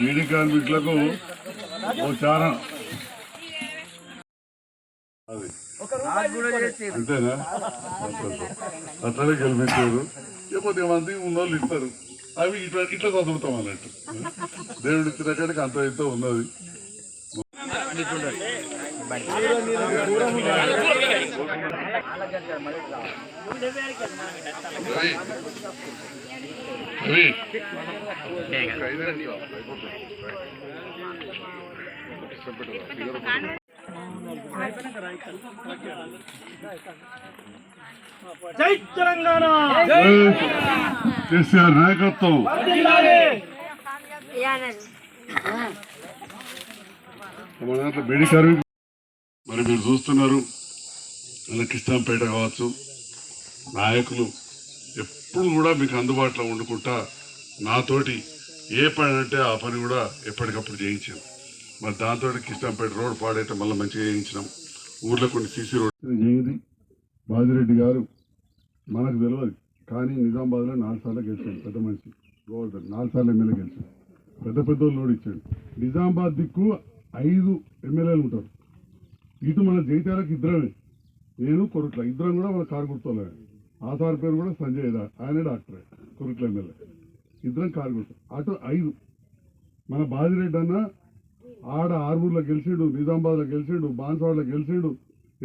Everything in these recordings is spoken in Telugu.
వీడి కార్మికులకు ఓ చాలా అంతేనా? అట్లనే గెలిపించారు ఇక కొద్దిగా మంది ఉన్నోళ్ళు ఇస్తారు. అవి ఇట్లా ఇట్లా చదువుతాం అన్నట్టు. దేవుడు ఇచ్చిన కాడికి అంత ఇంత ఉన్నది. రవి. రవి. జై తెలంగాణ! కేసీఆర్ నాయకత్వం. మన దాంట్లో మరి మీరు చూస్తున్నారు. మన కిస్తాంపేట కావచ్చు. నాయకులు ఎప్పుడు కూడా మీకు అందుబాటులో ఉండుకుంటా నాతోటి ఏ పని అంటే ఆ పని కూడా ఎప్పటికప్పుడు చేయించాం మరి దాంతో కృష్ణంపేట రోడ్ పాడైతే మళ్ళీ మంచిగా చేయించినాం. ఊర్లో కొన్ని సీసీ రోడ్ ఏది బాజిరెడ్డి గారు మనకు తెలియదు కానీ నిజామాబాద్లో నాలుగు సార్లు గెలిచాడు పెద్ద మనిషి గోవర్ధన్. నాలుగు సార్లు ఎమ్మెల్యే గెలిచాడు. పెద్ద పెద్ద వాళ్ళు ఇచ్చాడు. నిజామాబాద్ దిక్కు ఐదు ఎమ్మెల్యేలు ఉంటారు. ఇటు మన జైత్యాలకు ఇద్దరమే. నేను కొరట్ల. ఇద్దరం కూడా మన కారు గుర్తోలే. ఆ సార్ పేరు కూడా సంజయ్ దా ఆయన డాక్టరే కురుట్ల ఎమ్మెల్యే. ఇద్దరం కారు అటు ఐదు. మన బాజిరెడ్డి అన్న ఆడ ఆర్మూర్లో గెలిచిండు నిజామాబాద్లో గెలిచిండు బాన్సవాడలో గెలిచిండు.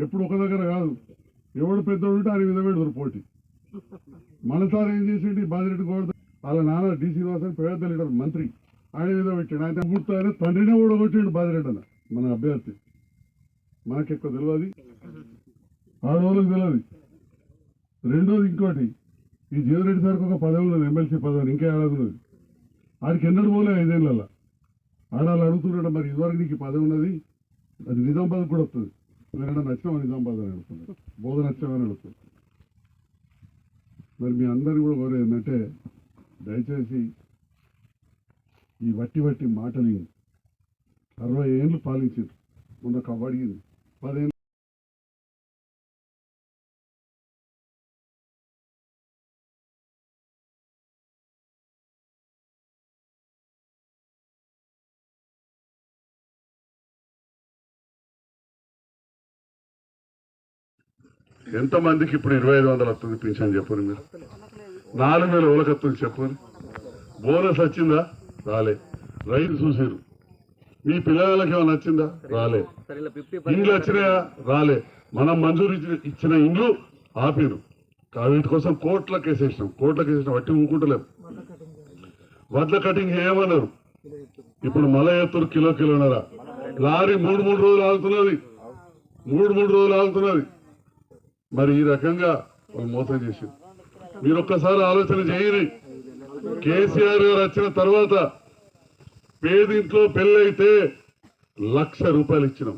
ఎప్పుడు ఒక దగ్గర కాదు. ఎవడు పెద్దోడు ఉంటే ఆయన మీద పెడతారు పోటీ. మనసారి ఏం చేసిండు ఈ బాజిరెడ్డి గోవర్ధన్ వాళ్ళ నాన్న డి. శ్రీనివాసన్ పేద లీడర్ మంత్రి. ఆయన మీద పెట్టాడు. ఆయన గుర్తు ఆయన తండ్రినే ఓడగొట్టిండు బాజిరెడ్డి అన్న మన అభ్యర్థి. మనకి ఎక్కువ తెలియదు రోజులకు తెలియదు రెండోది ఇంకోటి. ఈ జీవరెడ్డి సార్కి ఒక పదవి ఉన్నది ఎమ్మెల్సీ పదవి ఇంకా ఏడాది ఉన్నది. ఆడికి ఎన్నడూ పోలే ఐదేళ్ళ ఆడాలి అడుగుతున్నాడు మరి ఇదివరకు నీకు పదవి ఉన్నది? అది నిజామాబాద్ కూడా వస్తుంది. ఎవరైనా నచ్చామని నిజామాబాద్ అని అడుగుతున్నాడు. బోధ నచ్చామని అడుగుతుంది మరి మీ అందరిని కూడా కోరేది ఏంటంటే దయచేసి ఈ వట్టి వట్టి మాటలు అరవై ఏళ్ళు పాలించారు. మొన్న కబడిగింది పదేళ్ళు ఎంతమందికి ఇప్పుడు ఇరవై ఐదు వందలు వస్తుంది పింఛన్ చెప్పండి మీరు? నాలుగు వేల ఓలకు వస్తుంది చెప్పండి బోనస్ వచ్చిందా? రాలే. రైతు చూసారు. మీ పిల్లలకి ఏమైనా వచ్చిందా రాలే. ఇండ్లు వచ్చినాయా? రాలే. మనం మంజూరు ఇచ్చిన- ఇండ్లు ఆపిరు. వీటి కోసం కోట్ల కేసేసినాం కోట్ల కేసేసినాం వట్టి ఊకుంటలేం వడ్ల కటింగ్ చేయమన్నారు. ఇప్పుడు మల ఎత్తురు కిలో కిలోన్నర. లారీ మూడు మూడు రోజులు ఆగుతున్నది. మూడు మూడు రోజులు ఆగుతున్నది. మరి ఈ రకంగా మోసం చేసింది. మీరు ఒక్కసారి ఆలోచన చేయరు కేసీఆర్ గారు వచ్చిన తర్వాత పేదింట్లో పెళ్ళైతే లక్ష రూపాయలు ఇచ్చినాం.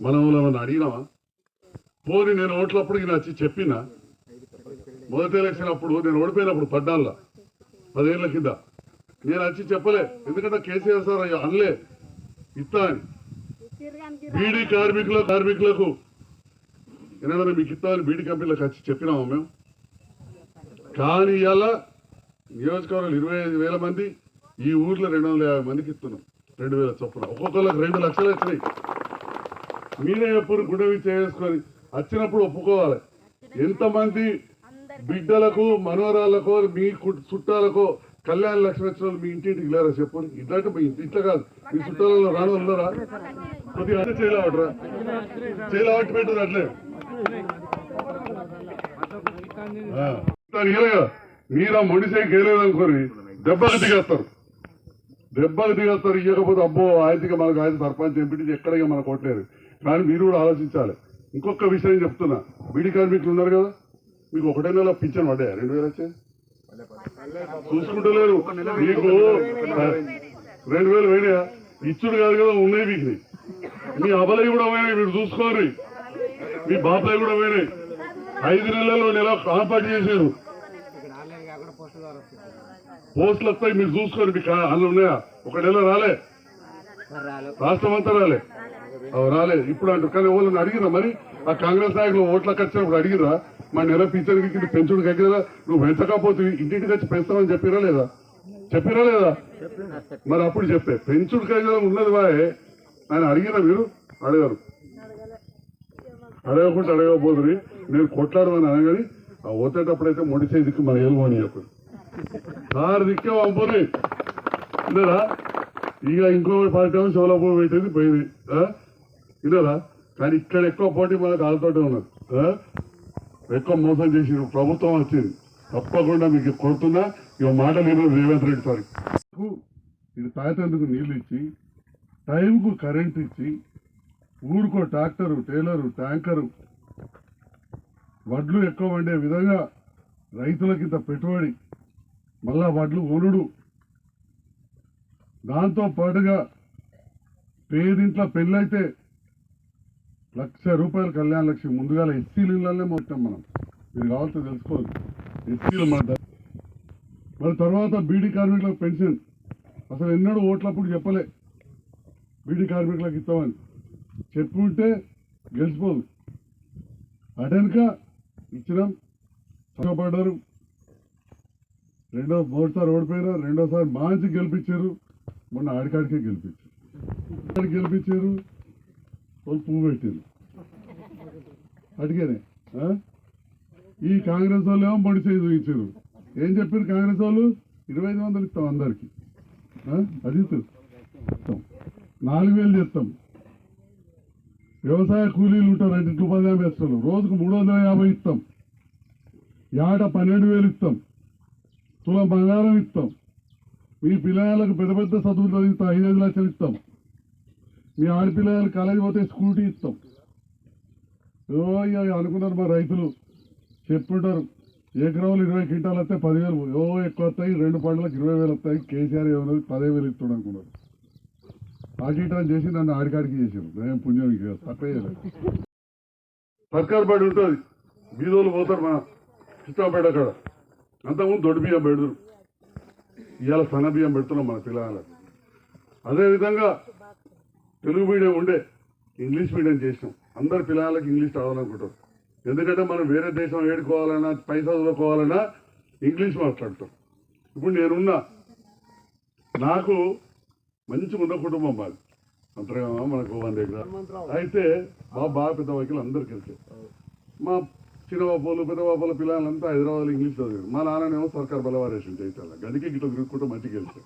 మనం ఏమన్నా అడిగినామా? పోనీ నేను ఓట్లప్పుడు ఈయన వచ్చి చెప్పిన? మొదటి ఎలక్షన్ అప్పుడు నేను ఓడిపోయినప్పుడు పడ్డాల్లో పదేళ్ళ కింద. నేను వచ్చి చెప్పలే ఎందుకంటే కేసీఆర్ సార్ అయ్యో అనలే. ఇస్తా అని. బీడీ కార్మికుల కార్మికులకు ఏదైనా మీకు ఇస్తామని బీడీ కంపెనీలకు వచ్చి చెప్పినాము మేము? కానీ ఇవాళ నియోజకవర్గాలు ఇరవై ఐదు వేల మంది ఈ ఊర్లో రెండు వందల యాభై మందికి ఇస్తున్నాం. రెండు వేల చొప్పున. ఒక్కొక్కరికి రెండు లక్షలు వచ్చినాయి. మీరే ఎప్పుడు గుడవి చేసుకొని వచ్చినప్పుడు ఒప్పుకోవాలి. ఎంతమంది బిడ్డలకు మనోరాలకో మీ కు- చుట్టాలకో కళ్యాణ లక్ష్మి మీ ఇంటింటికి లేరా చెప్పు? ఇట్లాంటి మీ ఇంటి ఇట్లా కాదు. మీ చుట్టాలలో రాను ఉన్నారా? కొద్దిగా అదే చేయలేవట్రా? చేయలేవట్టు పెట్టదు అట్లే. ఆ. మొడిసే ఎలాగా మీరా దెబ్బకి దిగేస్తారు. దెబ్బకి దిగేస్తారు ఇవ్వకపోతే అబ్బో ఆయనకి మనకు ఆయన సర్పంచ్ ఎంపీ ఎక్కడికి మనకు కొట్టలేదు కానీ మీరు కూడా ఆలోచించాలి. ఇంకొక విషయం చెప్తున్నా. బీడీ కార్మికులు ఉన్నారు కదా? మీకు ఒకటే నెల పింఛన్ పడ్డాయా? రెండు వేలు వచ్చాయి? చూసుకుంటలేరు. మీకు రెండు వేలు పోయినాయా ఇచ్చుడు కాదు కదా ఉన్నాయి మీకు. మీ అబలవి కూడా పోయినాయి మీరు చూసుకోరు మీ బాబాయ్ కూడా పోయినాయి. ఐదు నెలల్లో నెల కాంపాక్ట్ చేశారు. పోస్టులు వస్తాయి మీరు చూసుకోండి. మీకు అందులో ఉన్నాయా? ఒక నెల రాలే. రాష్ట్రం అంతా రాలే. అవి ఇప్పుడు అంటారు కానీ ఎవరు అడిగిరా మరి? ఆ కాంగ్రెస్ నాయకులు ఓట్లకు వచ్చినప్పుడు అడిగిరా? మా నెల ఫీచర్కి కింద పెంచుడు దగ్గర నువ్వు పెంచకపోతే ఇంటింటికి వచ్చి పెంచుతామని చెప్పిరా లేదా? చెప్పిరా లేదా? మరి అప్పుడు చెప్పే. పెంచుడు దగ్గర ఉన్నది బాయ్ ఆయన అడిగిన మీరు? అడగారు. అడగకుండా అడగకపోతుంది నేను కొట్లాడమని అనగాని ఆ ఓతేటప్పుడైతే మొడిసే దిక్కు మన ఏలుగు అని చెప్పారు సార్ దిక్కే పంపుని విన్నారా ఇక ఇంకో పార్టీ ఏమో షోలాపూ పెట్టేది పోయింది. ఆ? కానీ ఇక్కడ ఎక్కువ పోటీ మన వాళ్ళతోటే ఉన్నది. ఎక్కువ మోసం చేసిన ప్రభుత్వం వచ్చింది తప్పకుండా మీకు కొడుతున్నా. ఈ మాట నేను రేవంత్ రెడ్డి సార్. ఇది తాగేందుకు నీళ్ళు ఇచ్చి టైంకు కరెంట్ ఇచ్చి ఊరుకో ట్రాక్టరు టైలరు ట్యాంకరు వడ్లు ఎక్కువ వండే విధంగా రైతులకి ఇంత పెట్టుబడి మళ్ళా వడ్లు ఒలుడు దాంతో పాటుగా పేదింట్లో పెళ్ళైతే లక్ష రూపాయలు కళ్యాణ లక్ష్మి ముందుగా ఎస్సీలలోనే ఇళ్ళనే మొత్తం మనం. మీరు కావాల్సి తెలుసుకోవాలి ఎస్సీలు మాట మరి తర్వాత బీడీ కార్మికులకు పెన్షన్. అసలు ఎన్నడూ ఓట్లప్పుడు చెప్పలే. బీడీ కార్మికులకు ఇస్తామని. చెప్పుకుంటే గెలిచిపోదు. అటెనక ఇచ్చినాం. చదవబడ్డారు రెండో మొదటిసారి ఓడిపోయినా రెండోసారి మాంచి గెలిపించారు. మొన్న ఆడికాడికే గెలిపించారు. గెలిపించారు. వాళ్ళు పువ్వు పెట్టారు. అడిగానే ఈ కాంగ్రెస్ వాళ్ళు ఏమో బడి చేయి చూపించారు ఏం చెప్పారు కాంగ్రెస్ వాళ్ళు? ఇరవై ఐదు వందలు ఇస్తాం అందరికి. ఆ? అది ఇస్తాం. నాలుగు వేలు చేస్తాం. వ్యవసాయ కూలీలు ఉంటారు రెండింటి ఉపాధి హామీ ఇస్తాం రోజుకు మూడు వందల యాభై ఇస్తాం. ఏట పన్నెండు వేలు ఇస్తాం. తులం బంగారం ఇస్తాం. మీ పిల్లలకు పెద్ద పెద్ద చదువులు చదివిస్తాం ఐదు లక్షలు ఇస్తాం. మీ ఆడపిల్లలు కాలేజీ పోతే స్కూటీ ఇస్తాం. ఓ అనుకున్నారు మా రైతులు. చెప్పుంటారు. ఎకరాలు ఇరవై క్వింటాలు వస్తే పదివేలు ఓ ఎక్కువ వస్తాయి రెండు పంటలకు ఇరవై వేలు వస్తాయి. కేసీఆర్ ఏమన్నది? పదివేలు వేలు ఇస్తాడు అనుకున్నారు. అటు ఇటు చేసి నన్ను ఆడికాడికి చేశారు. నేను పుణ్యం ఇక తక్కువ సర్కార్ బడి ఉంటుంది. బీదోళ్ళు పోతారు మన కృష్ణాపేట అక్కడ అంతకుముందు దొడ్డు బియ్యం పెడతారు ఇవాళ సన్న బియ్యం పెడుతున్నాం మన పిల్లలకు అదేవిధంగా తెలుగు మీడియం ఉండే ఇంగ్లీష్ మీడియం చేసినాం. అందరు పిల్లలకి ఇంగ్లీష్ చదవాలనుకుంటారు ఎందుకంటే మనం వేరే దేశం ఏడుకోవాలన్నా పైసా చదువుకోవాలన్నా ఇంగ్లీష్ మాట్లాడతాం. ఇప్పుడు నేనున్నా. నాకు మంచిగా ఉన్న కుటుంబం మాది. అంతగా మనకు వంద ఎకరాలు. అయితే మా బాగా పెద్ద వైకులు అందరికి వెళ్తాయి మా చిన్న బాబోలు పిల్లలంతా హైదరాబాద్ ఇంగ్లీష్ చదివారు. మా నాన్ననేమో సర్కార్ బలవారేషన్ చేయాలి గదికి గిట్ల తిరుగుకుంటూ మట్టికి వెళ్తాయి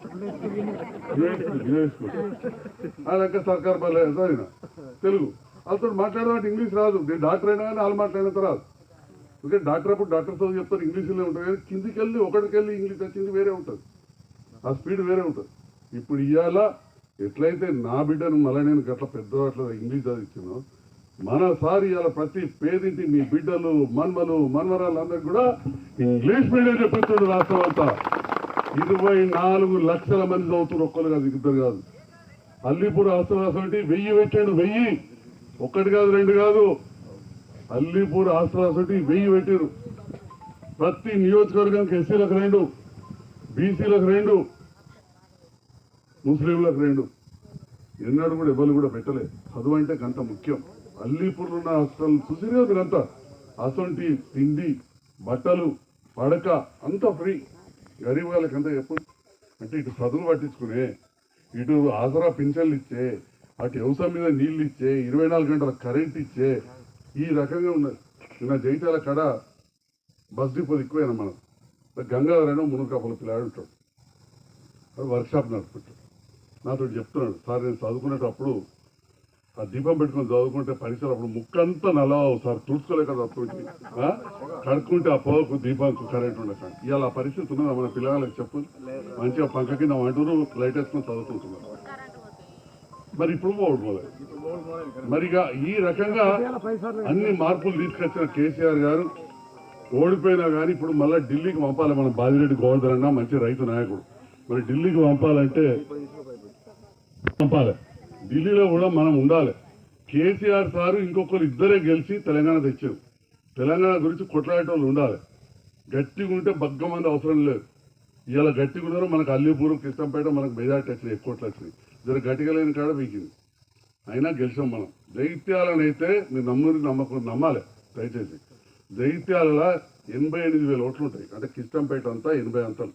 అలాగే సర్కార్ బల చదివిన. తెలుగు. వాళ్ళతో మాట్లాడేవాటి ఇంగ్లీష్ రాదు. నేను డాక్టర్ అయినా కానీ వాళ్ళు మాట్లాడినంత రాదు. ఓకే డాక్టర్ అప్పుడు డాక్టర్ చదువు చెప్తారు ఇంగ్లీష్లో ఉంటుంది కానీ కిందికి వెళ్ళి ఒకటికి వెళ్ళి ఇంగ్లీష్ వచ్చింది వేరే ఉంటుంది. ఆ స్పీడ్ వేరే ఉంటుంది. ఇప్పుడు ఇవాళ ఎట్లయితే నా బిడ్డను మళ్ళీ నేను గట్ల పెద్ద అట్లా ఇంగ్లీష్ చదివించాను మనసారి అలా ప్రతి పేదింటి మీ బిడ్డలు మన్మలు మన్మరాలు అందరికి కూడా ఇంగ్లీష్ మీడియం చెప్పించాడు రాష్ట్రం అంతా. ఇరవై నాలుగు లక్షల మంది చదువుతున్నారు ఒక్కరు కాదు ఇద్దరు కాదు. అల్లీపూర్ హాస్టల్ వెయ్యి పెట్టాడు వెయ్యి. ఒక్కటి కాదు రెండు కాదు. అల్లీపూర్ హాస్టల్ వెయ్యి పెట్టారు. ప్రతి నియోజకవర్గానికి ఎస్సీలకు రెండు బీసీలకు రెండు ముస్లింలకు రెండు. ఎన్నడూ కూడా ఎవరు కూడా పెట్టలేదు చదువు అంటే గంత ముఖ్యం. అల్లీపూర్లో ఉన్న హాస్టల్ చూసిరే మీరంతా అసొంటి తిండి బట్టలు పడక అంతా ఫ్రీ గరీబ్ వాళ్ళకి అంతా అంటే ఇటు చదువు పట్టించుకునే ఇటు ఆసరా పింఛన్లు ఇచ్చే అటు వ్యవసాయం మీద నీళ్ళు ఇచ్చే ఇరవై నాలుగు గంటల కరెంట్ ఇచ్చే ఈ రకంగా ఉన్నది నిన్న జైతాల కడ బస్ డిపో ఎక్కువైనా మనం. గంగాధర్ అయినా మునుగు కప్పల పిల్లాడు ఉంటాడు నాతో చెప్తున్నాడు సార్ నేను చదువుకునేటప్పుడు దీపం పెట్టుకొని చదువుకుంటే పరిసరం అప్పుడు ముక్కంతా నల్లవావు సార్ తుడుచుకోలేక చదువుకుంటే కడుక్కుంటే ఆ పొగకు దీపానికి కరెంట్ ఉండక ఇవాళ ఆ పరిస్థితి ఉన్నదా మన పిల్లగాళ్ళకి చెప్పు. మంచిగా పంక కింద వంటూరు లైట్ వేసుకొని చదువుకుంటున్నారు. మరి ఇప్పుడు ఓడిపోలేదు మరి ఇక ఈ రకంగా అన్ని మార్పులు తీసుకొచ్చిన కేసీఆర్ గారు ఓడిపోయినా కానీ ఇప్పుడు మళ్ళీ ఢిల్లీకి పంపాలి మన బాజిరెడ్డి గోవర్ధన్ అన్న మంచి రైతు నాయకుడు. మరి ఢిల్లీకి పంపాలంటే పంపాలి. ఢిల్లీలో కూడా మనం ఉండాలి. కేసీఆర్ సారు ఇంకొకరు ఇద్దరే గెలిచి తెలంగాణ తెచ్చారు. తెలంగాణ గురించి కొట్లాడేటోళ్ళు ఉండాలి. గట్టిగా ఉంటే బగ్గ మంది అవసరం లేదు. ఇలా గట్టిగా ఉండరు మనకు అల్లీపూర్ కృష్ణంపేట మనకు మెజార్టీ వచ్చినాయి ఎక్కువ వచ్చినాయి. జర గట్టిగా లేని కాడ పీకింది. అయినా గెలిచాం మనం. దైత్యాలను అయితే మీరు నమ్ముని నమ్మకం నమ్మాలి. దయచేసి. దైత్యాలలో ఎనభై ఎనిమిది వేల ఓట్లు ఉంటాయి. అంటే కిష్టంపేట అంతా ఎనభై అంతలు.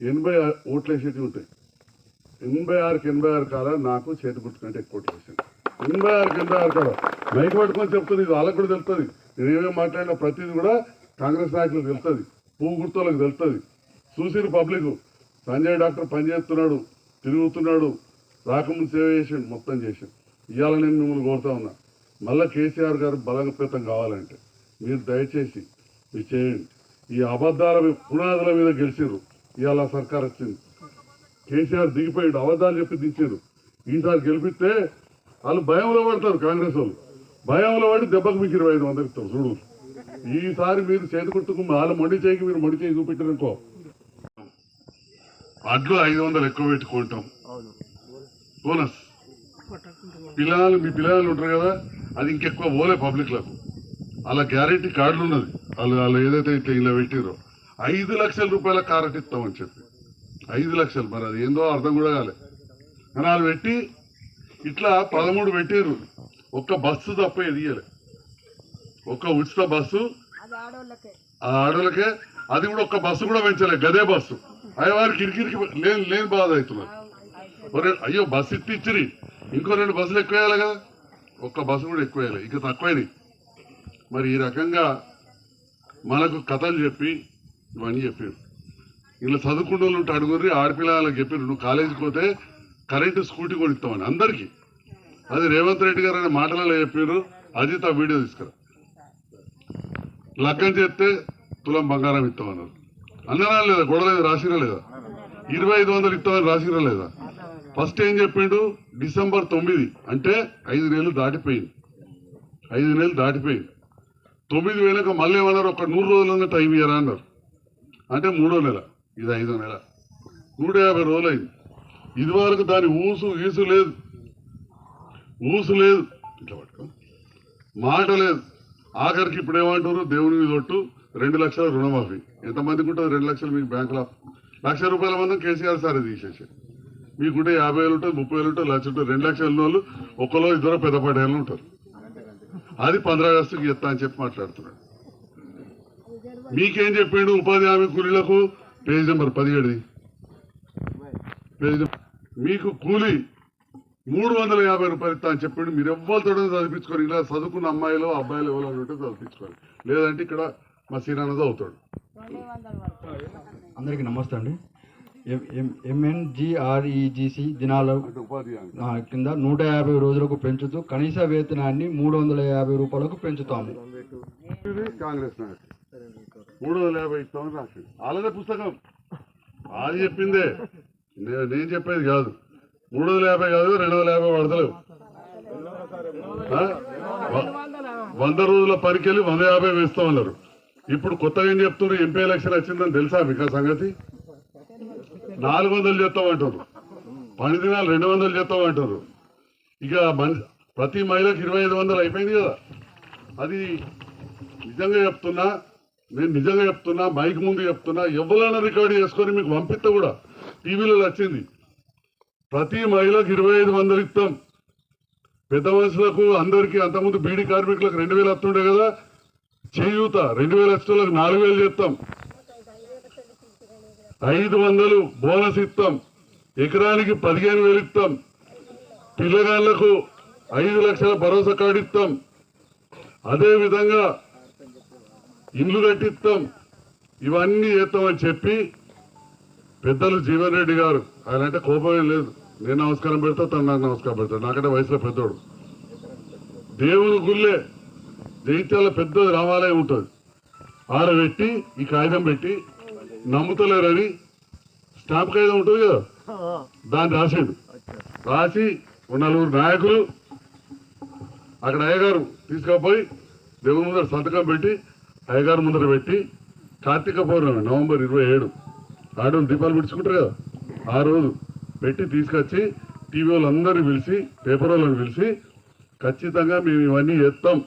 ఎనభై ఓట్లు వేసేటివి ఉంటాయి. ఎనభై ఆరుకి ఎనభై ఆరు కాల నాకు చేతి గుర్తుకంటే ఎక్కువ వేసింది ఎనభై ఆరుకి ఎనభై ఆరు కాల. మైక్ పట్టుకొని చెప్తుంది ఇది వాళ్ళకు కూడా తెలుస్తుంది. నేను మాట్లాడినా మాట్లాడిన ప్రతిదీ కూడా కాంగ్రెస్ నాయకులకు తెలుస్తుంది. పువ్వు గుర్తులకు తెలుస్తుంది. చూసిన పబ్లిక్. సంజయ్ డాక్టర్ పనిచేస్తున్నాడు తిరుగుతున్నాడు రాకముందు సేవ చేసిండు మొత్తం చేసిండు. ఇవాళ నేను మిమ్మల్ని కోరుతా ఉన్నా మళ్ళా కేసీఆర్ గారు బలగపేతం కావాలంటే మీరు దయచేసి మీరు చేయండి. ఈ అబద్ధాల పునాదుల మీద గెలిచిర్రు. ఇవాళ సర్కార్ వచ్చింది. కేసీఆర్ దిగిపోయాడు అబద్ధాలు చెప్పి దించారు ఈసారి గెలిపిస్తే వాళ్ళు భయంలో పడతారు కాంగ్రెస్ వాళ్ళు. భయంలో పడి దెబ్బకు మీకు ఇరవై ఐదు వందలు ఇస్తారు చూడు. ఈసారి మీరు చేతుకుంటుకు వాళ్ళ మొండి చేయికి మీరు మొండి చేయి చూపెట్టారనుకో. అడ్లు ఐదు వందలు ఎక్కువ పెట్టుకుంటాం. బోనస్ పిల్లలు మీ పిల్లలు ఉంటారు కదా అది ఇంకెక్కువ పోలే పబ్లిక్లకు అలా గ్యారెంటీ కార్డులు ఉన్నది. వాళ్ళు వాళ్ళు ఏదైతే ఇట్లా ఇలా పెట్టారో ఐదు లక్షల రూపాయల కారెట్ ఇస్తామని చెప్పి. ఐదు లక్షలు మరి అది ఏందో అర్థం కూడా కాలే. వాళ్ళు పెట్టి ఇట్లా పదమూడు పెట్టారు ఒక్క బస్సు తప్ప ఎదియలే ఒక్క ఉచిత బస్సు ఆ ఆడోళ్ళకే అది కూడా ఒక్క బస్సు కూడా పెంచలే గదే బస్సు. అయ్యో వారికి ఇరికిరికి లేని లేని బాధ అవుతున్నారు. అయ్యో బస్సు ఇట్టి ఇచ్చిరి. ఇంకో రెండు బస్సులు ఎక్కువ వేయాలి కదా. ఒక్క బస్సు కూడా ఎక్కువ వేయాలి ఇంకా తక్కువైనాయి. మరి ఈ రకంగా మనకు కథలు చెప్పి ఇవన్నీ చెప్పారు ఇలా చదువుకున్న వాళ్ళు ఉంటే అడుగురి ఆడపిల్లలకు చెప్పారు నువ్వు కాలేజీకి పోతే కరెంటు స్కూటీ కొనిస్తామని అందరికీ. అది రేవంత్ రెడ్డి గారు అనే మాటలలో చెప్పారు అజిత్ ఆ వీడియో తీసుకురా. లగ్గం చేస్తే తులం బంగారం ఇస్తామన్నారు. అన్నరా లేదా? గొడవలేదు? రాసిరా లేదా? ఇరవై ఐదు వందలు ఇస్తామని రాసినా లేదా? ఫస్ట్ ఏం చెప్పిండు? డిసెంబర్ తొమ్మిది అంటే ఐదు నెలలు దాటిపోయింది. ఐదు నెలలు దాటిపోయింది. తొమ్మిది వేలకు మళ్ళీ ఏమన్నారు? ఒక నూరు రోజులన్నా టైం ఇయ్యరా అన్నారు. అంటే మూడో నెల. ఇది ఐదో నెల. నూట యాభై రోజులు అయింది ఇది వరకు దాని ఊసు ఈసు లేదు. ఊసు లేదు. ఇట్లా పట్టుకో. మాట లేదు. ఆఖరికి ఇప్పుడు ఏమంటారు దేవుని మీద ఒట్టు రెండు లక్షల రుణమాఫీ. ఎంతమందికి ఉంటుంది? రెండు లక్షలు మీకు బ్యాంకులో లక్ష రూపాయల మంది కేసీఆర్ సార్ తీసేసి మీకుంటే యాభై వేలు ఉంటుంది ముప్పై వేలు ఉంటుంది లక్ష ఉంటుంది. రెండు లక్షల వాళ్ళు ఒకలో ఇద్దరు పెద్దపాటి ఉంటారు. అది పంద్రా ఆగస్టుకి ఎత్తా అని చెప్పి మాట్లాడుతున్నాడు. మీకేం చెప్పిండు? ఉపాధి హామీ కూలీలకు పేజ్ నెంబర్ పదిహేడుది పేజ్ మీకు కూలీ మూడు వందల యాభై రూపాయలు ఇస్తా అని చెప్పిండు మీరు ఎవ్వరితో చదివించుకొని ఇలా చదువుకున్న అమ్మాయిలు అబ్బాయిలు ఎవరో ఉంటే చదివించుకోవాలి లేదంటే ఇక్కడ మా సీనానది అవుతాడు అందరికీ నమస్తే అండి. ఎంఎన్జిఆర్ఈజిసి దినాల కింద నూట యాభై రోజులకు పెంచుతూ కనీస వేతనాన్ని మూడు వందల యాభై రూపాయలకు పెంచుతాము. ఇది కాంగ్రెస్ నాయకుడు. మూడు వందల యాభై ఇస్తామని రాసింది అలాగే పుస్తకం. అది చెప్పిందే. నేను నేను చెప్పేది కాదు. మూడు వందల యాభై కాదు రెండు వందల యాభై పడతలేవు. వంద రోజుల పనికెళ్ళి వంద యాభై వేస్తామన్నారు. ఇప్పుడు కొత్తగా ఏం చెప్తున్నారు ఎంపీ ఎలక్షన్ వచ్చిందని తెలుసా మీకు సంగతి? నాలుగు వందలు చేస్తామంటారు పని దినాలు రెండు వందలు చేస్తామంటారు ఇక ప్రతి మహిళకు ఇరవై ఐదు వందలు అయిపోయింది కదా. అది నిజంగా చెప్తున్నా. నేను నిజంగా చెప్తున్నా మైక్ ముందు చెప్తున్నా ఎవరైనా రికార్డు చేసుకొని మీకు పంపిస్తే కూడా. టీవీలో వచ్చింది ప్రతి మహిళకు ఇరవై ఐదు వందలు ఇస్తాం. పెద్ద మనుషులకు అందరికీ అంతకుముందు బీడీ కార్మికులకు రెండు వేలు వస్తుండే కదా? చేయూత రెండు వేలు వచ్చేలకు నాలుగు వేలు చేస్తాం. ఐదు వందలు బోనస్ ఇస్తాం. ఎకరానికి పదిహేను వేలు ఇస్తాం. పిల్లగాళ్ళకు ఐదు లక్షల భరోసా కార్డు ఇస్తాం. అదే ఇల్లు కట్టిస్తాం. ఇవన్నీ చేస్తామని చెప్పి పెద్దలు జీవన్ రెడ్డి గారు ఆయన అంటే కోపమే లేదు. నేను నమస్కారం పెడతా తను నాకు నమస్కారం పెడతాడు. నాకంటే వయసులో పెద్దోడు. దేవుని గుళ్ళే జైత్యాల పెద్ద రామాలయం ఉంటుంది. ఆరబెట్టి ఈ కాగితం పెట్టి నమ్ముతలేరని స్టాంప్ కాగితం ఉంటుంది కదా? దాన్ని రాసాడు. రాసి నలుగురు నాయకులు అక్కడ అయ్యగారు తీసుకుపోయి దేవుని ముందర సంతకం పెట్టి అయ్యగారు ముందర పెట్టి కార్తీక పౌర్ణమి నవంబర్ ఇరవై ఏడు. ఆడు దీపాలు పిడుచుకుంటారు కదా. ఆ రోజు పెట్టి తీసుకొచ్చి టీవీ వాళ్ళందరినీ పిలిచి పేపర్ వాళ్ళని పిలిచి ఖచ్చితంగా మేము ఇవన్నీ చేస్తాం.